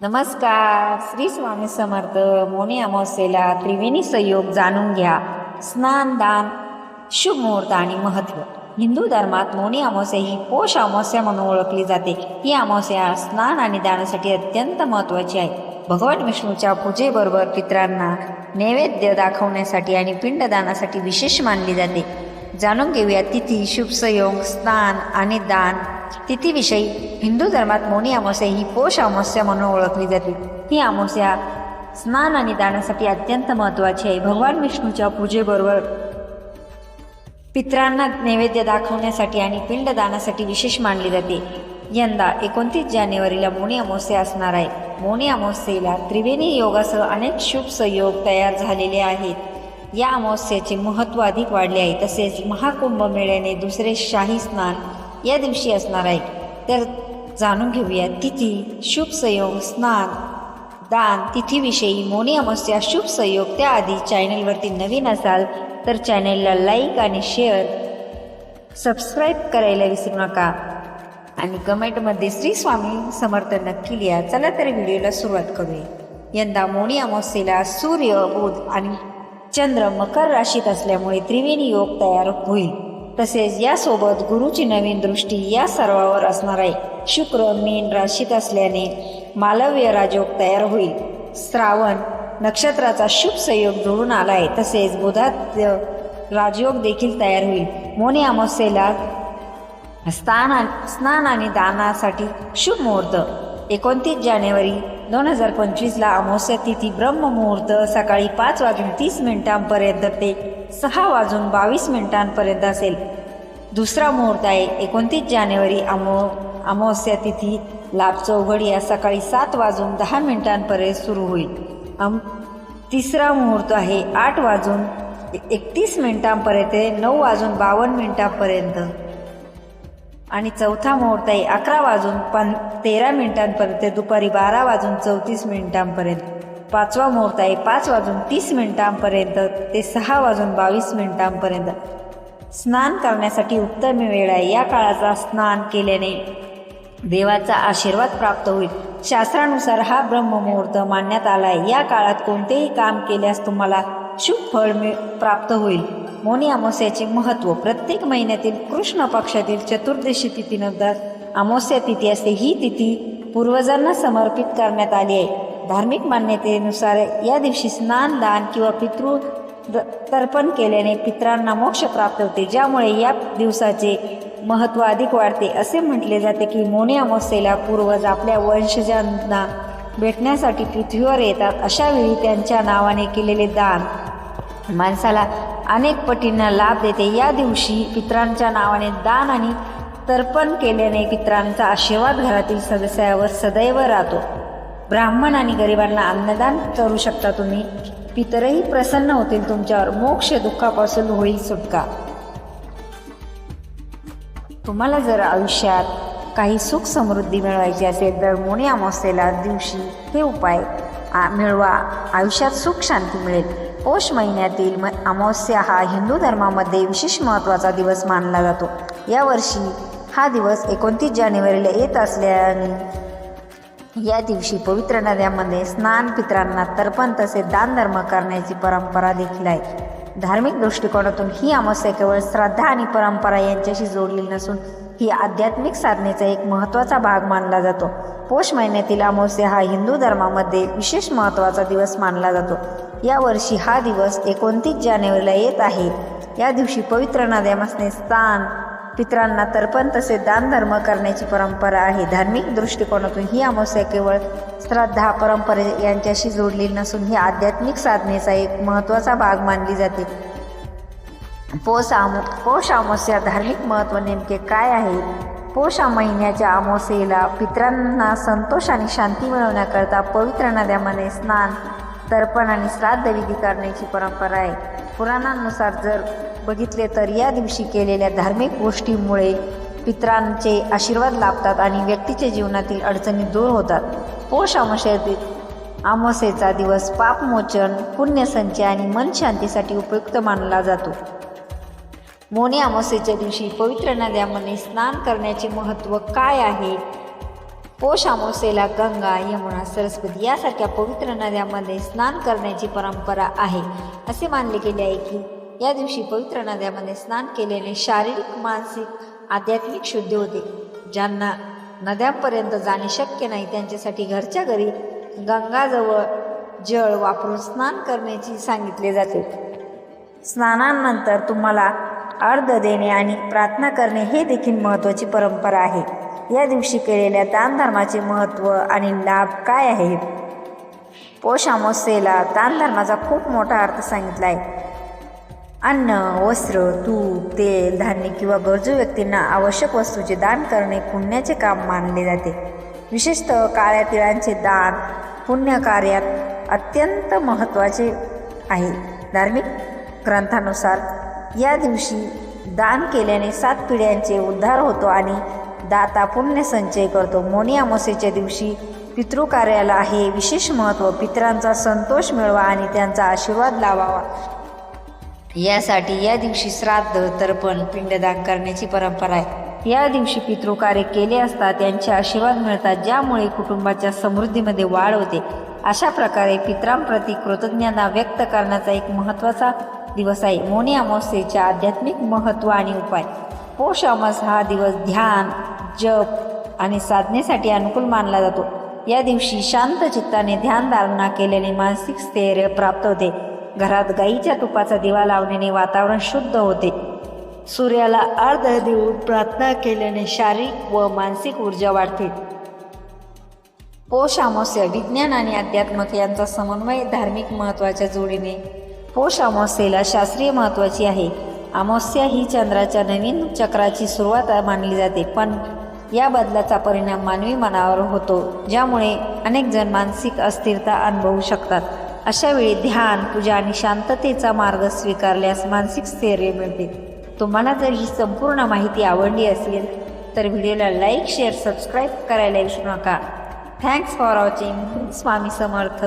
नमस्कार श्री स्वामी समर्थ मोनी अमावस्येला त्रिवेणी संयोग जाणून घ्या. स्नान दान शुभ मुहूर्त आणि महत्त्व हिंदू धर्मात मोनी अमावस्या ही पोष अमावस्या म्हणून ओळखली जाते. ही अमावस्या स्नान आणि दानासाठी अत्यंत महत्त्वाची आहे. भगवान विष्णूच्या पूजेबरोबर पित्रांना नैवेद्य दाखवण्यासाठी आणि पिंडदानासाठी विशेष मानली जाते. जाणून घेऊया तिथी शुभसंयोग स्नान आणि दान. तिथीविषयी हिंदू धर्मात मोनी अमावस्या ही पोष अमावस्या म्हणून ओळखली जाते. ही अमावस्या स्नान आणि दानासाठी अत्यंत महत्त्वाची आहे. भगवान विष्णूच्या पूजेबरोबर पित्रांना नैवेद्य दाखवण्यासाठी आणि पिंडदानासाठी विशेष मानली जाते. यंदा एकोणतीस जानेवारीला मोनी अमावस्या असणार आहे. मोनी अमावस्येला त्रिवेणी योगासह अनेक शुभ संयोग तयार झालेले आहेत. या अमावस्याचे महत्त्व अधिक वाढले आहे. तसेच महाकुंभ मेळ्याने दुसरे शाही स्नान या दिवशी असणार आहे. तर जाणून घेऊया तिथी शुभ संयोग स्नान दान तिथीविषयी मोनी अमावस्या शुभ संयोग. त्याआधी चॅनलवरती नवीन असाल तर चॅनेलला लाईक आणि शेअर सबस्क्राईब करायला विसरू नका. आणि कमेंटमध्ये श्री स्वामी समर्थन नक्की लिहा. चला तर व्हिडिओला सुरुवात करूया. यंदा मोनी अमावस्येला सूर्य बुध आणि चंद्र मकर राशीत असल्यामुळे त्रिवेणी योग तयार होईल. तसेच यासोबत गुरुची नवीन दृष्टी या सर्वावर असणार आहे. शुक्र मीन राशीत असल्याने मालव्य राजयोग तयार होईल. श्रावण नक्षत्राचा शुभ संयोग जुळून आला आहे तसेच बुधात राजयोग देखील तयार होईल. मोनी अमावस्येला स्थान स्नान आणि दानासाठी शुभ मुहूर्त. एकोणतीस जानेवारी दोन हजार पंचवीसला अमावस्या तिथी ब्रह्ममुहूर्त सकाळी पाच वाजून तीस मिनिटांपर्यंत ते सहा वाजून बावीस मिनिटांपर्यंत असेल. दुसरा मुहूर्त आहे एकोणतीस जानेवारी अमो अमावस्या तिथी लाभ चौघड या सकाळी सात वाजून दहा मिनिटांपर्यंत सुरू होईल. अम तिसरा मुहूर्त आहे आठ वाजून एकतीस मिनिटांपर्यंत ते नऊ वाजून बावन्न मिनिटांपर्यंत. आणि चौथा मुहूर्त आहे अकरा वाजून पण तेरा मिनिटांपर्यंत दुपारी बारा वाजून चौतीस मिनिटांपर्यंत. पाचवा मुहूर्त आहे पाच वाजून तीस मिनिटांपर्यंत ते सहा वाजून बावीस मिनिटांपर्यंत. स्नान करण्यासाठी उत्तम वेळ आहे या काळाचा स्नान केल्याने देवाचा आशीर्वाद प्राप्त होईल. शास्त्रानुसार हा ब्रह्ममुहूर्त मानण्यात आला आहे. या काळात कोणतेही काम केल्यास तुम्हाला शुभ फळ प्राप्त होईल. मोनी अमावस्याचे महत्त्व प्रत्येक महिन्यातील कृष्ण पक्षातील चतुर्दशी तिथीनंतर अमावस्या तिथी असते. ही तिथी पूर्वजांना समर्पित करण्यात आली आहे. धार्मिक मान्यतेनुसार या दिवशी स्नान दान किंवा पितृ द- तर्पण केल्याने पित्रांना मोक्ष प्राप्त होते. ज्यामुळे या दिवसाचे महत्त्व अधिक वाढते. असे म्हटले जाते की मोनी अमावस्येला पूर्वज आपल्या वंशजांना भेटण्यासाठी पृथ्वीवर येतात. अशावेळी त्यांच्या नावाने केलेले दान माणसाला अनेक पटींना लाभ देते. या दिवशी पित्रांच्या नावाने दान आणि तर्पण केल्याने पित्रांचा आशीर्वाद घरातील सदस्यावर सदैव राहतो. ब्राह्मण आणि गरिबांना अन्नदान करू शकता तुम्ही. पितरही प्रसन्न होतील तुमच्यावर. मोक्ष दुःखापासून होईल सुटका. तुम्हाला जर आयुष्यात काही सुख समृद्धी मिळवायची असेल तर मोनी अमावस्येला दिवशी हे उपाय आ- मिळवा. आयुष्यात सुख शांती मिळेल. पौष महिन्यातील म अमावस्या हा हिंदू धर्मामध्ये विशेष महत्त्वाचा दिवस मानला जातो. यावर्षी हा दिवस एकोणतीस जानेवारीला येत असल्याने या दिवशी पवित्र नद्यामध्ये स्नान पित्रांना तर्पण तसेच दानधर्म करण्याची परंपरा देखील आहे. धार्मिक दृष्टिकोनातून ही अमावस्या केवळ श्रद्धा आणि परंपरा यांच्याशी जोडलेली नसून ही आध्यात्मिक साधनेचा एक महत्त्वाचा भाग मानला जातो. पौष महिन्यातील अमावस्या हा हिंदू धर्मामध्ये विशेष महत्त्वाचा दिवस मानला जातो. यावर्षी हा दिवस एकोणतीस जानेवारीला येत आहे. या दिवशी पवित्र नद्यामध्ये स्नान पित्रांना तर्पण तसे दानधर्म करण्याची परंपरा आहे. धार्मिक दृष्टिकोनातून ही अमावस्या केवळ श्रद्धा परंपरे यांच्याशी जोडलेली नसून ही आध्यात्मिक साधनेचा एक महत्त्वाचा भाग मानली जाते. पोष आमो पोष अमावस्या धार्मिक महत्त्व नेमके काय आहे? पोष महिन्याच्या अमावस्येला पित्रांना संतोष आणि शांती मिळवण्याकरता पवित्र नद्यामध्ये स्नान तर्पण आणि श्राद्ध विधी करण्याची परंपरा आहे. पुराणांनुसार जर बघितले तर या दिवशी केलेल्या धार्मिक गोष्टीमुळे पित्रांचे आशीर्वाद लाभतात आणि व्यक्तीच्या जीवनातील अडचणी दूर होतात. पोष अमावस्येतील अमावस्येचा दिवस पापमोचन पुण्यसंचय आणि मन शांतीसाठी उपयुक्त मानला जातो. मोनी अमावस्येच्या दिवशी पवित्र नद्यामध्ये स्नान करण्याचे महत्त्व काय आहे? पोष अमावस्येला गंगा यमुना सरस्वती यासारख्या पवित्र नद्यामध्ये स्नान करण्याची परंपरा आहे. असे मानले गेले आहे की या दिवशी पवित्र नद्यामध्ये स्नान केल्याने शारीरिक मानसिक आध्यात्मिक शुद्धी होते. ज्यांना नद्यांपर्यंत जाणे शक्य नाही त्यांच्यासाठी घरच्या घरी गंगाजवळ जळ वापरून स्नान करण्याची सांगितले जाते. स्नानानंतर तुम्हाला अर्ध देणे आणि प्रार्थना करणे हे देखील महत्त्वाची परंपरा आहे. या दिवशी केलेल्या दानधर्माचे महत्त्व आणि लाभ काय आहेत? पोष अमावस्येला दानधर्माचा खूप मोठा अर्थ सांगितला आहे. अन्न वस्त्र तूप तेल धान्य किंवा गरजू व्यक्तींना आवश्यक वस्तूचे दान करणे पुण्याचे काम मानले जाते. विशेषतः काळ्या तिळांचे दान पुण्यकार्यात अत्यंत महत्त्वाचे आहे. धार्मिक ग्रंथानुसार या दिवशी दान केल्याने सात पिढ्यांचे उद्धार होतो आणि दाता पुण्य संचय करतो. मोनी अमावस्येच्या दिवशी पितृकार्याला हे विशेष महत्त्व पितरांचा संतोष मिळवा आणि त्यांचा आशीर्वाद लावावा. यासाठी या दिवशी श्राद्ध तर्पण पिंडदान करण्याची परंपरा आहे. या दिवशी पितृकार्य केले असता त्यांचे आशीर्वाद मिळतात ज्यामुळे कुटुंबाच्या समृद्धीमध्ये वाढ होते. अशा प्रकारे पित्रांप्रती कृतज्ञता व्यक्त करण्याचा एक महत्त्वाचा दिवस आहे. मोनी अमावस्येच्या आध्यात्मिक महत्त्व आणि उपाय. पोष अमास हा दिवस ध्यान जप आणि साधनेसाठी अनुकूल मानला जातो. या दिवशी शांत चित्ताने ध्यानधारणा केल्याने मानसिक स्थैर्य प्राप्त होते. घरात गाईच्या तुपाचा दिवा लावण्याने वातावरण शुद्ध होते. सूर्याला अर्ध देऊन प्रार्थना केल्याने शारीरिक व मानसिक ऊर्जा वाढते. पोष अमावस्या विज्ञान आणि अध्यात्मक यांचा समन्वय धार्मिक महत्त्वाच्या जोडीने. पोष अमावस्येला शास्त्रीय महत्त्वाची आहे. अमावस्या ही चंद्राच्या नवीन चक्राची सुरुवात मानली जाते. पण या बदलाचा परिणाम मानवी मनावर होतो ज्यामुळे अनेक जण मानसिक अस्थिरता अनुभवू शकतात. अशा वेळी ध्यान पूजा आणि शांततेचा मार्ग स्वीकारल्यास मानसिक स्थैर्य मिळते. तुम्हाला जर ही संपूर्ण माहिती आवडली असेल तर व्हिडिओला लाईक शेअर सबस्क्राईब करायला विसरू नका. Thanks for watching Swami Samarth.